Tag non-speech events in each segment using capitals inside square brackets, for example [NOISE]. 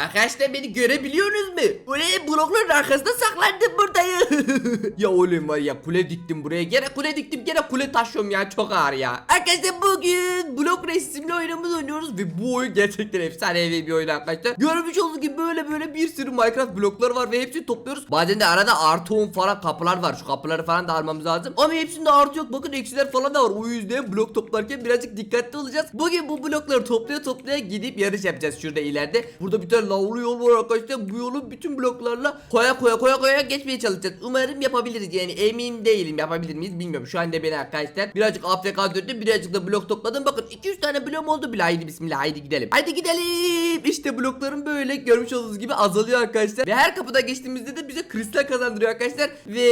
Arkadaşlar beni görebiliyorsunuz mu? Buraya blokların arkasında saklandım buradayım. [LAUGHS] ya oğlum var ya kule diktim buraya. Gene kule diktim gene kule taşıyorum ya çok ağır ya. Arkadaşlar bugün blok resimli oyunumuzu oynuyoruz ve bu oyun gerçekten efsanevi bir oyun arkadaşlar. Görmüş olduğunuz gibi böyle böyle bir sürü Minecraft blokları var ve hepsini topluyoruz. Bazen de arada artı 10 falan kapılar var. Şu kapıları falan da almamız lazım. Ama hepsinde artı yok. Bakın eksiler falan da var. O yüzden blok toplarken birazcık dikkatli olacağız. Bugün bu blokları toplaya toplaya gidip yarış yapacağız şurada ileride. Burada bir tane lavlu yol var arkadaşlar. Bu yolu bütün bloklarla koya koya koya koya geçmeye çalışacağız. Umarım yapabiliriz yani emin değilim yapabilir miyiz bilmiyorum. Şu anda beni arkadaşlar birazcık AFK döndüm birazcık da blok topladım. Bakın 200 tane bloğum oldu bile. Haydi bismillah haydi gidelim. Haydi gidelim. İşte bloklarım böyle görmüş olduğunuz gibi azalıyor arkadaşlar. Ve her kapıda geçtiğimizde de bize kristal kazandırıyor arkadaşlar. Ve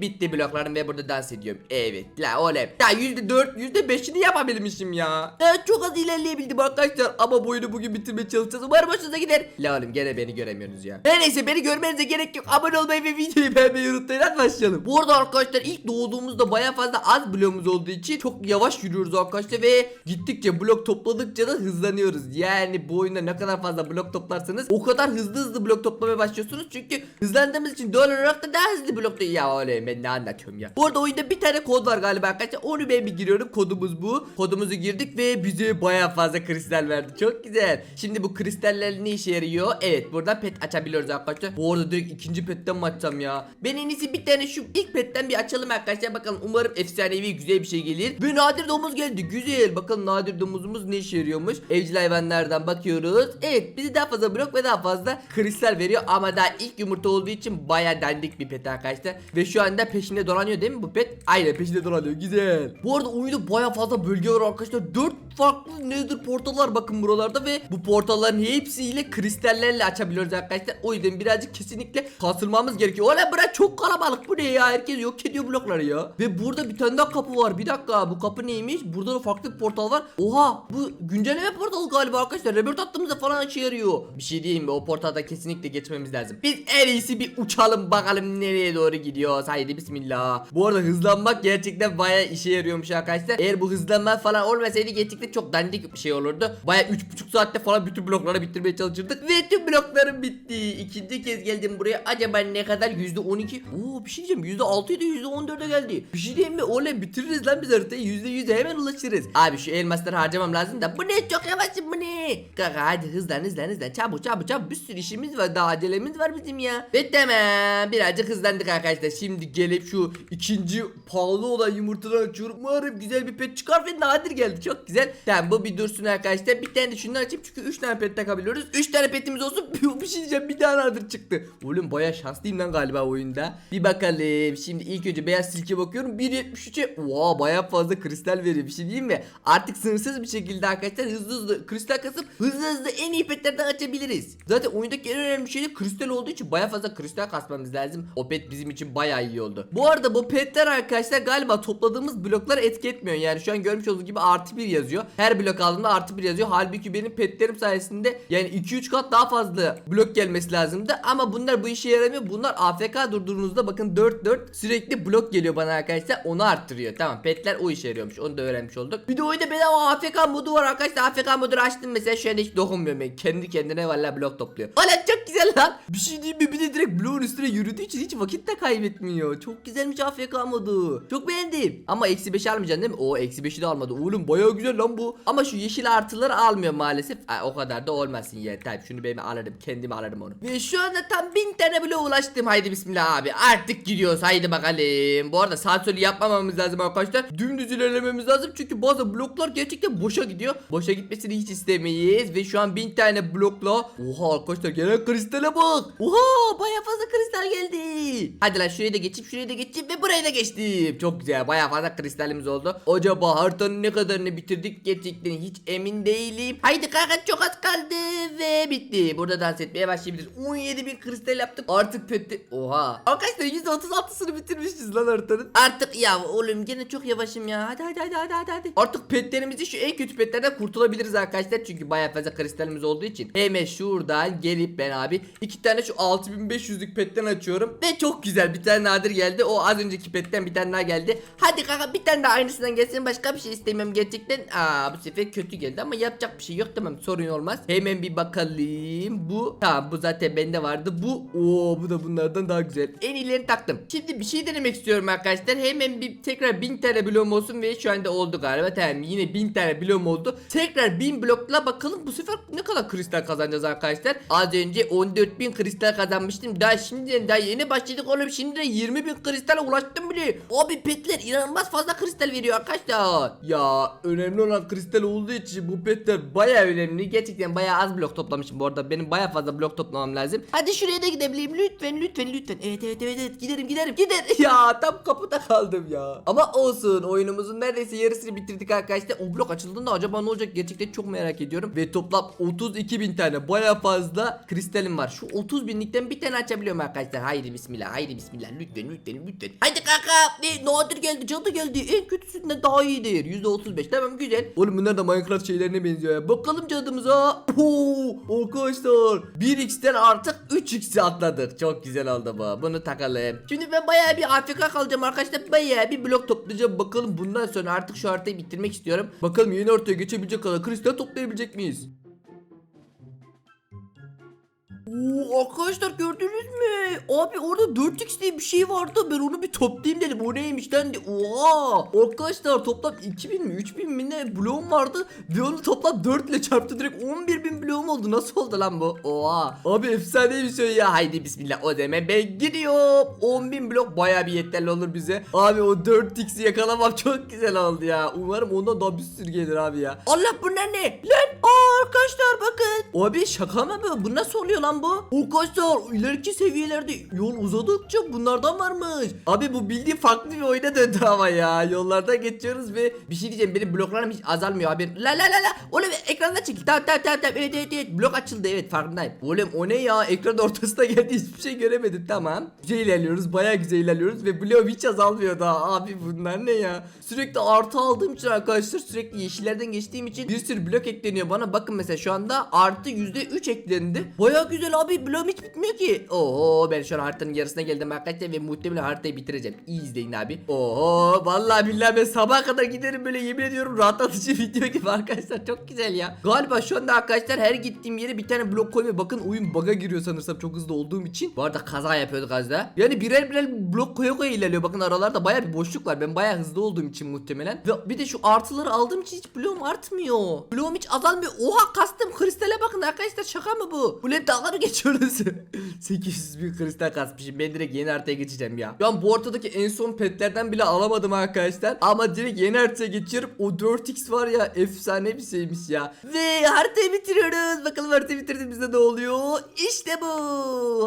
bitti bloklarım ve burada dans ediyorum. Evet la oğlum. Ya %4 %5'ini yapabilmişim ya. Evet çok az ilerleyebildim arkadaşlar. Ama bu oyunu bugün bitirmeye çalışacağız. Umarım hoşunuza gider. La oğlum gene beni göremiyorsunuz ya. Her neyse beni görmenize gerek yok. Abone olmayı ve videoyu beğenmeyi unutmayın. Hadi başlayalım. Bu arada arkadaşlar ilk doğduğumuzda baya fazla az bloğumuz olduğu için çok yavaş yürüyoruz arkadaşlar ve gittikçe blok topladıkça da hızlanıyoruz. Yani bu oyunda ne kadar fazla blok toplarsanız o kadar hızlı hızlı blok toplamaya başlıyorsunuz. Çünkü hızlandığımız için doğal olarak da daha hızlı blok ya oğlum ben ne anlatıyorum ya. Bu arada oyunda bir tane kod var galiba arkadaşlar. Onu ben bir giriyorum. Kodumuz bu. Kodumuzu girdik ve bize baya fazla kristal verdi. Çok güzel. Şimdi bu kristaller ne işe yarıyor? Evet buradan pet açabiliyoruz arkadaşlar. Bu arada direkt ikinci petten mi açsam ya? Ben en iyisi bir tane şu ilk petten bir açalım arkadaşlar. Bakalım umarım efsanevi güzel bir şey gelir. Ve nadir domuz geldi. Güzel. Bakalım nadir domuzumuz ne işe yarıyormuş. Evcil hayvanlardan bakıyoruz. Evet bize daha fazla blok ve daha fazla kristal veriyor. Ama daha ilk yumurta olduğu için baya dandik bir pet arkadaşlar. Ve şu anda peşinde dolanıyor değil mi bu pet? Aynen peşinde dolanıyor. Güzel. Bu arada oyunda baya fazla bölge var arkadaşlar. 4 farklı nether portallar bakın buralarda ve bu portalların hepsiyle kristallerle açabiliyoruz arkadaşlar. O yüzden birazcık kesinlikle kasılmamız gerekiyor. Ola bura çok kalabalık. Bu ne ya? Herkes yok ediyor blokları ya. Ve burada bir tane daha kapı var. Bir dakika bu kapı neymiş? Burada da farklı bir portal var. Oha bu güncelleme portalı galiba arkadaşlar. Rebirth attığımızda falan işe yarıyor. Bir şey diyeyim mi? O portalda kesinlikle geçmemiz lazım. Biz en iyisi bir uçalım bakalım nereye doğru gidiyoruz. Haydi bismillah. Bu arada hızlanmak gerçekten baya işe yarıyormuş arkadaşlar. Eğer bu hızlanma falan olmasaydı gerçekten çok dandik bir şey olurdu. Baya 3,5 saatte falan bütün blokları bitirmeye çalışırdık. [LAUGHS] Ve tüm bloklarım bitti. İkinci kez geldim buraya. Acaba ne kadar? %12. Oo bir şey diyeceğim. %6 idi %14'e geldi. Bir şey diyeyim mi? Oley bitiririz lan biz haritayı. %100'e hemen ulaşırız. Abi şu elmasları harcamam lazım da. Bu ne? Çok yavaşım bu ne? Kaka hadi hızlan hızlan hızlan. Çabuk çabuk çabuk. Bir sürü işimiz var. Daha acelemiz var bizim ya. Ve tamam. Birazcık hızlandık arkadaşlar. Şimdi gelip şu ikinci pahalı olan yumurtadan açıyorum. Umarım güzel bir pet çıkar ve nadir geldi. Çok güzel. Tamam bu bir dursun arkadaşlar. Bir tane de şundan açayım çünkü 3 tane pet takabiliyoruz. 3 tane petimiz olsun. [LAUGHS] bir şey diyeceğim. Bir tane nadir çıktı. Oğlum baya şanslıyım lan galiba oyunda. Bir bakalım. Şimdi ilk önce beyaz silke bakıyorum. 1.73'e. Oha baya fazla kristal veriyor. Bir şey diyeyim mi? Artık sınırsız bir şekilde arkadaşlar hızlı hızlı kristal kasıp hızlı hızlı en iyi petlerden açabiliriz. Zaten oyundaki en önemli şey de kristal olduğu için baya fazla kristal kasmamız lazım. O pet bizim için baya iyi oldu. Bu arada bu petler arkadaşlar galiba topladığımız bloklar etki etmiyor. Yani şu an görmüş olduğunuz gibi artı bir yazıyor. Her blok aldığımda artı bir yazıyor. Halbuki benim petlerim sayesinde yani 2-3 kat daha fazla blok gelmesi lazımdı. Ama bunlar bu işe yaramıyor. Bunlar AFK durduğunuzda bakın 4-4 sürekli blok geliyor bana arkadaşlar. Onu arttırıyor. Tamam petler o işe yarıyormuş. Onu da öğrenmiş olduk. Bir de oyunda bedava AFK modu var arkadaşlar. AFK modunu açtım mesela şu an hiç dokunmuyorum ben. Kendi kendine valla blok topluyor. Ulan çok güzel lan. Bir şey diyeyim mi? Bir de direkt bloğun üstüne yürüdüğü için hiç vakit de kaybetmiyor. Çok güzelmiş AFK modu. Çok beğendim. Ama eksi 5 almayacaksın değil mi? O eksi 5'i de almadı. Oğlum baya güzel lan bu. Ama şu yeşil artıları almıyor maalesef. Ha, o kadar da olmasın ya. Tabii şunu ben alırım. Kendim alırım onu. Ve şu anda tam 1000 tane bloğa ulaştım. Haydi bismillah abi. Artık gidiyoruz. Haydi bakalım. Bu arada sağ yapmamamız lazım arkadaşlar. Dümdüz ilerlememiz lazım. Çünkü bazı bloklar gerçekten boşa gidiyor. Boşa gitmesini hiç istemeyiz. Ve şu an 1000 tane blokla. Oha arkadaşlar gelen kristale bak. Oha baya fazla kristal geldi. Hadi lan şuraya da geçip şuraya da geçip ve buraya da geçtim. Çok güzel. Baya fazla kristalimiz oldu. Acaba haritanın ne kadarını bitirdik gerçekten hiç emin değilim. Haydi kanka çok az kaldı ve bitti. Burada dans etmeye başlayabiliriz. 17 bin kristal yaptık. Artık pette... Oha. Arkadaşlar %36'sını bitirmişiz lan haritanın. Artık ya oğlum gene çok yavaşım ya. Hadi hadi hadi hadi hadi. Artık petlerimizi şu en kötü petlerden kurtulabiliriz arkadaşlar. Çünkü baya fazla kristalimiz olduğu için. Hemen şuradan gelip ben abi iki tane şu 6500'lük petten açıyorum. Ve çok güzel bir tane nadir geldi. O az önceki petten bir tane daha geldi. Hadi kanka bir tane daha aynısından gelsin. Başka bir şey istemiyorum gerçekten. Aa bu sefer kötü geldi ama yapacak bir şey yok tamam sorun olmaz. Hemen bir bakalım. Bakalım. Bu tamam bu zaten bende vardı. Bu o bu da bunlardan daha güzel. En iyilerini taktım. Şimdi bir şey denemek istiyorum arkadaşlar. Hemen bir tekrar 1000 tane bloğum olsun ve şu anda oldu galiba. Tamam yine 1000 tane bloğum oldu. Tekrar 1000 blokla bakalım bu sefer ne kadar kristal kazanacağız arkadaşlar. Az önce 14.000 kristal kazanmıştım. Daha şimdiden daha yeni başladık oğlum. Şimdi de 20.000 kristale ulaştım bile. Abi petler inanılmaz fazla kristal veriyor arkadaşlar. Ya önemli olan kristal olduğu için bu petler baya önemli. Gerçekten baya az blok toplamışım bu arada. Benim baya fazla blok toplamam lazım. Hadi şuraya da gidebileyim lütfen lütfen lütfen. Evet evet evet, evet. giderim giderim gider. [LAUGHS] Ya tam kapıda kaldım ya. Ama olsun oyunumuzun neredeyse yarısını bitirdik arkadaşlar. O blok açıldığında acaba ne olacak gerçekten çok merak ediyorum. Ve toplam 32 bin tane baya fazla kristalim var. Şu 30 binlikten bir tane açabiliyorum arkadaşlar. Haydi bismillah haydi bismillah lütfen lütfen lütfen. Haydi kanka ne nadir geldi cadı geldi. En kötüsünden daha iyidir. %35 tamam güzel. Oğlum bunlar da Minecraft şeylerine benziyor ya. Bakalım cadımıza. Oo, arkadaşlar 1x'ten artık 3x'e atladık. Çok güzel oldu bu. Bunu takalım. Şimdi ben bayağı bir AFK kalacağım arkadaşlar. Bayağı bir blok toplayacağım. Bakalım bundan sonra artık şu haritayı bitirmek istiyorum. Bakalım yeni ortaya geçebilecek kadar kristal toplayabilecek miyiz? Oo, arkadaşlar gördünüz mü? Abi orada 4x diye bir şey vardı. Ben onu bir toplayayım dedim. O neymiş lan? Oha! Arkadaşlar toplam 2000 mi 3000 mi ne bloğum vardı. Ve onu toplam 4 ile çarptı direkt 11.000 bloğum oldu. Nasıl oldu lan bu? Oha! Abi efsane bir şey ya. Haydi bismillah o deme ben gidiyorum. 10.000 blok baya bir yeterli olur bize. Abi o 4x'i yakalamam [LAUGHS] çok güzel oldu ya. Umarım ondan daha bir sürü gelir abi ya. Allah bunlar ne? Lan aa, arkadaşlar bakın. Abi şaka mı bu? Bu nasıl oluyor lan bu? Arkadaşlar ileriki seviyelerde yol uzadıkça bunlardan varmış. Abi bu bildiğin farklı bir oyuna döndü ama ya. Yollardan geçiyoruz ve bir şey diyeceğim benim bloklarım hiç azalmıyor abi. La la la la. Oğlum ekranda çekil. Tamam tamam tamam. tamam. Evet evet evet. Blok açıldı evet farkındayım. Oğlum o ne ya? Ekran ortasına geldi hiçbir şey göremedim tamam. Güzel ilerliyoruz. Bayağı güzel ilerliyoruz ve bloğum hiç azalmıyor daha. Abi bunlar ne ya? Sürekli artı aldığım için arkadaşlar sürekli yeşillerden geçtiğim için bir sürü blok ekleniyor bana. Bakın mesela şu anda artı %3 eklendi. Bayağı güzel abi bloğum hiç bitmiyor ki. Oo ben şu an haritanın yarısına geldim arkadaşlar ve muhtemelen haritayı bitireceğim. İyi izleyin abi. Oo vallahi billahi ben sabaha kadar giderim böyle yemin ediyorum rahatlatıcı [LAUGHS] video gibi arkadaşlar çok güzel ya. Galiba şu anda arkadaşlar her gittiğim yere bir tane blok koymuyor. Bakın oyun bug'a giriyor sanırsam çok hızlı olduğum için. Bu arada kaza yapıyorduk az daha. Yani birer birer blok koya koya ilerliyor. Bakın aralarda baya bir boşluk var. Ben baya hızlı olduğum için muhtemelen. Ve bir de şu artıları aldığım için hiç bloğum artmıyor. Bloğum hiç azalmıyor. Oha kastım kristale bakın arkadaşlar şaka mı bu? Bu ne dalga mı geçiyoruz? [LAUGHS] 800 bin kristal kasmışım. Ben direkt yeni haritaya geçeceğim ya. An bu ortadaki en son petlerden bile alamadım arkadaşlar. Ama direkt yeni haritaya geçiyorum. O 4x var ya efsane bir şeymiş ya. Ve haritayı bitiriyoruz. Bakalım haritayı bitirdiğimizde ne oluyor? İşte bu.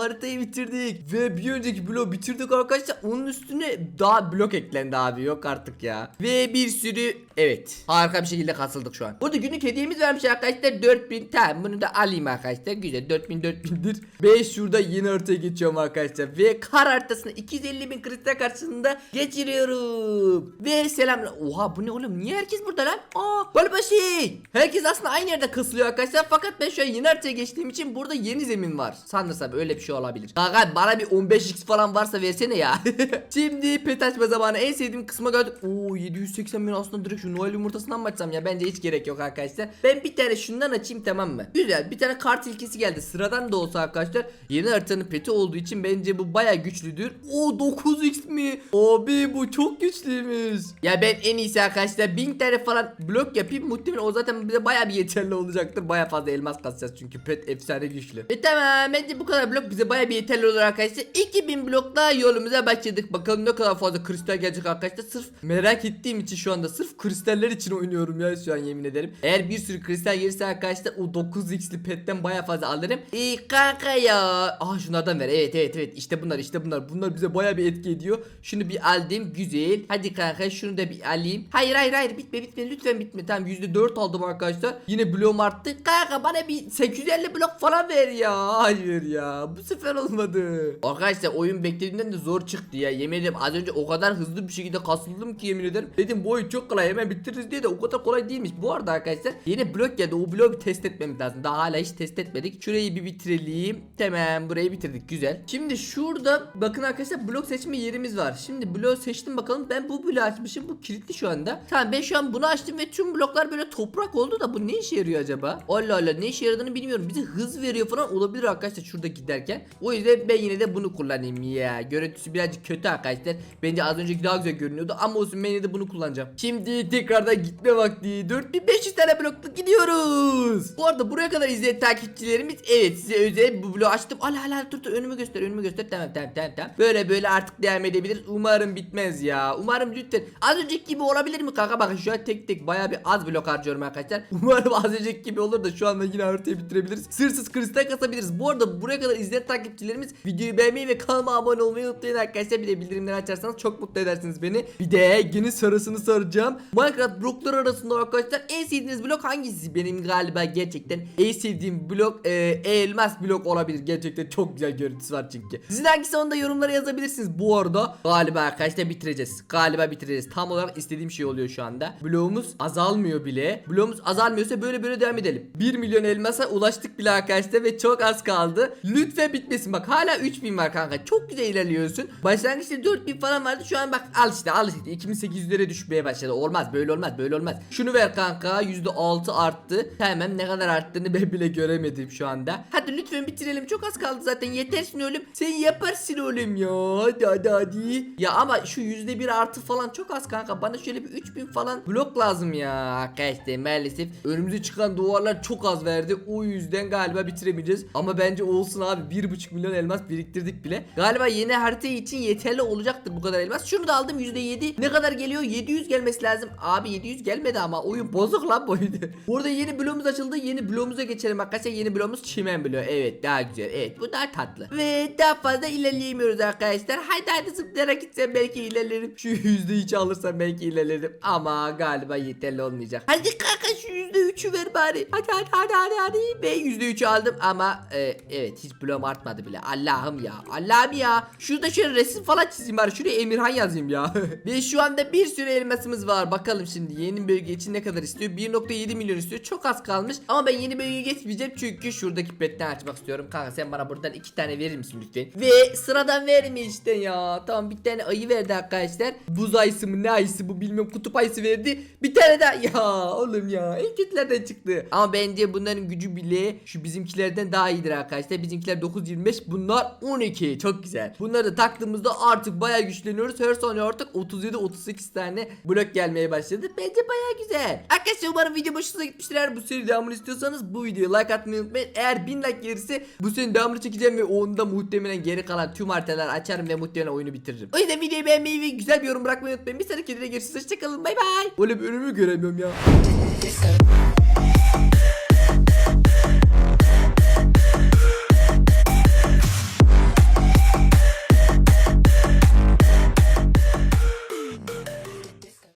Haritayı bitirdik. Ve bir önceki bloğu bitirdik arkadaşlar. Onun üstüne daha blok eklendi abi. Yok artık ya. Ve bir sürü evet. Harika bir şekilde kasıldık şu an. Burada günlük hediyemiz vermiş arkadaşlar. 4000. Tamam bunu da alayım arkadaşlar. Güzel 4000 4000'dir. Ve şurada yeni haritaya geçiyorum arkadaşlar. Ve kar haritasını 250 bin kristal karşısında geçiriyorum. Ve selam. Oha bu ne oğlum? Niye herkes burada lan? Aa galiba şey. Herkes aslında aynı yerde kısılıyor arkadaşlar. Fakat ben şu an yeni haritaya geçtiğim için burada yeni zemin var. Sanırsam öyle bir şey olabilir. Kanka bana bir 15x falan varsa versene ya. [LAUGHS] Şimdi pet açma zamanı. En sevdiğim kısma geldik. Oo 780 bin aslında direkt şu Noel yumurtasından mı açsam ya? Bence hiç gerek yok arkadaşlar. Ben bir tane şundan açayım tamam mı? Güzel bir tane kart ilkesi geldi. Sıradan da olsa arkadaşlar yeni haritanın peti olduğu için bence bu baya güçlüdür. O 9x mi? Abi bu çok güçlüymüş. Ya ben en iyisi arkadaşlar 1000 tane falan blok yapayım. Muhtemelen o zaten bize baya bir yeterli olacaktır. Baya fazla elmas kasacağız çünkü pet efsane güçlü. Ve tamam bence bu kadar blok bize baya bir yeterli olur arkadaşlar. 2000 blokla yolumuza başladık. Bakalım ne kadar fazla kristal gelecek arkadaşlar. Sırf merak ettiğim için şu anda sırf kristaller için oynuyorum ya şu an yemin ederim. Eğer bir sürü kristal gelirse arkadaşlar o 9x'li petten baya fazla alırım. İyi kanka ya. Aa şunlardan ver. Evet evet evet. İşte bunlar işte bunlar. Bunlar bize baya bir etki ediyor. Şunu bir aldım. Güzel. Hadi kanka şunu da bir alayım. Hayır hayır hayır bitme bitme lütfen bitme. Tamam %4 aldım arkadaşlar. Yine bloğum arttı. Kanka bana bir 850 blok falan ver ya. Hayır ya. Bu sefer olmadı. Arkadaşlar oyun beklediğimden de zor çıktı ya. Yemin ederim az önce o kadar hızlı bir şekilde kasıldım ki yemin ederim. Dedim bu oyun çok kolay hemen bitiririz diye de o kadar kolay değilmiş. Bu arada arkadaşlar yeni blok geldi. O bloğu bir test etmemiz lazım. Daha hala hiç test etmedik. Şurayı bir bitir bitirelim. Tamam burayı bitirdik güzel. Şimdi şurada bakın arkadaşlar blok seçme yerimiz var. Şimdi bloğu seçtim bakalım. Ben bu bloğu açmışım. Bu kilitli şu anda. Tamam ben şu an bunu açtım ve tüm bloklar böyle toprak oldu da bu ne işe yarıyor acaba? Allah Allah ne işe yaradığını bilmiyorum. Bize hız veriyor falan olabilir arkadaşlar şurada giderken. O yüzden ben yine de bunu kullanayım ya. Görüntüsü birazcık kötü arkadaşlar. Bence az önceki daha güzel görünüyordu ama olsun ben yine de bunu kullanacağım. Şimdi tekrardan gitme vakti. 4500 tane blokla gidiyoruz. Bu arada buraya kadar izleyen takipçilerimiz evet size özel bu bloğu açtım. Ala ala dur dur önümü göster önümü göster. Tamam tamam tamam tamam. Böyle böyle artık devam edebiliriz. Umarım bitmez ya. Umarım lütfen. Az önceki gibi olabilir mi kanka? Bakın şu an tek tek baya bir az blok harcıyorum arkadaşlar. [LAUGHS] Umarım az önceki gibi olur da şu anda yine haritayı bitirebiliriz. Sırsız kristal kasabiliriz. Bu arada buraya kadar izleyen takipçilerimiz videoyu beğenmeyi ve kanalıma abone olmayı unutmayın arkadaşlar. Bir de bildirimleri açarsanız çok mutlu edersiniz beni. Bir de günün sorusunu soracağım. Minecraft bloklar arasında arkadaşlar en sevdiğiniz blok hangisi? Benim galiba gerçekten en sevdiğim blok e, elmas blok olabilir. Gerçekten çok güzel görüntüsü var çünkü. Sizin hangisi onu da yorumlara yazabilirsiniz. Bu arada galiba arkadaşlar bitireceğiz. Galiba bitireceğiz. Tam olarak istediğim şey oluyor şu anda. Bloğumuz azalmıyor bile. Bloğumuz azalmıyorsa böyle böyle devam edelim. 1 milyon elmasa ulaştık bile arkadaşlar ve çok az kaldı. Lütfen bitmesin. Bak hala 3000 var kanka. Çok güzel ilerliyorsun. Başlangıçta 4000 falan vardı. Şu an bak al işte al işte 2800'lere düşmeye başladı. Olmaz böyle olmaz böyle olmaz. Şunu ver kanka %6 arttı. Tamam ne kadar arttığını ben bile göremedim şu anda. Hadi lütfen bitirelim. Çok az kaldı zaten. Yetersin oğlum. Sen yaparsın oğlum ya. Hadi hadi hadi. Ya ama şu %1 artı falan çok az kanka. Bana şöyle bir 3000 falan blok lazım ya. Arkadaşlar maalesef önümüze çıkan duvarlar çok az verdi. O yüzden galiba bitiremeyeceğiz. Ama bence olsun abi. 1,5 milyon elmas biriktirdik bile. Galiba yeni harita için yeterli olacaktır bu kadar elmas. Şunu da aldım %7. Ne kadar geliyor? 700 gelmesi lazım. Abi 700 gelmedi ama oyun bozuk lan bu oyunu. [LAUGHS] Burada yeni bloğumuz açıldı. Yeni bloğumuza geçelim arkadaşlar. Yeni bloğumuz çimen bloğu. Evet daha güzel. Evet bu daha tatlı. Ve daha fazla ilerleyemiyoruz arkadaşlar. Haydi hadi zıplayarak gitsem belki ilerlerim. Şu %3'ü alırsam belki ilerlerim. Ama galiba yeterli olmayacak. Hadi kanka şu %3'ü ver bari. Hadi hadi hadi hadi hadi. Ben %3'ü aldım ama e, evet hiç bloğum artmadı bile. Allah'ım ya. Allah'ım ya. Şurada şöyle resim falan çizeyim bari. Şuraya Emirhan yazayım ya. [LAUGHS] Ve şu anda bir sürü elmasımız var. Bakalım şimdi yeni bölge için ne kadar istiyor? 1.7 milyon istiyor. Çok az kalmış. Ama ben yeni bölgeye geçmeyeceğim çünkü şuradaki petten açmak istiyorum. Kanka sen bana buradan iki tane verir misin lütfen? Ve sıradan vermiyor işte ya. Tamam bir tane ayı verdi arkadaşlar. Buz ayısı mı ne ayısı bu bilmiyorum. Kutup ayısı verdi. Bir tane daha. [LAUGHS] Ya oğlum ya. En kötülerden çıktı. Ama bence bunların gücü bile şu bizimkilerden daha iyidir arkadaşlar. Bizimkiler 9.25 bunlar 12. Çok güzel. Bunları da taktığımızda artık bayağı güçleniyoruz. Her saniye artık 37-38 tane blok gelmeye başladı. Bence bayağı güzel. Arkadaşlar umarım video hoşunuza gitmiştir. Eğer bu seri devamını istiyorsanız bu videoya like atmayı unutmayın. Eğer 1000 like gelirse bu serinin devamını çekeceğim ve onda muhtemelen geri kalan tüm haritalar açarım ve muhtemelen oyunu bitiririm. O yüzden videoyu beğenmeyi ve güzel bir yorum bırakmayı unutmayın. Bir sonraki videoda görüşürüz. Hoşçakalın. Bay bay. Oğlum önümü göremiyorum ya.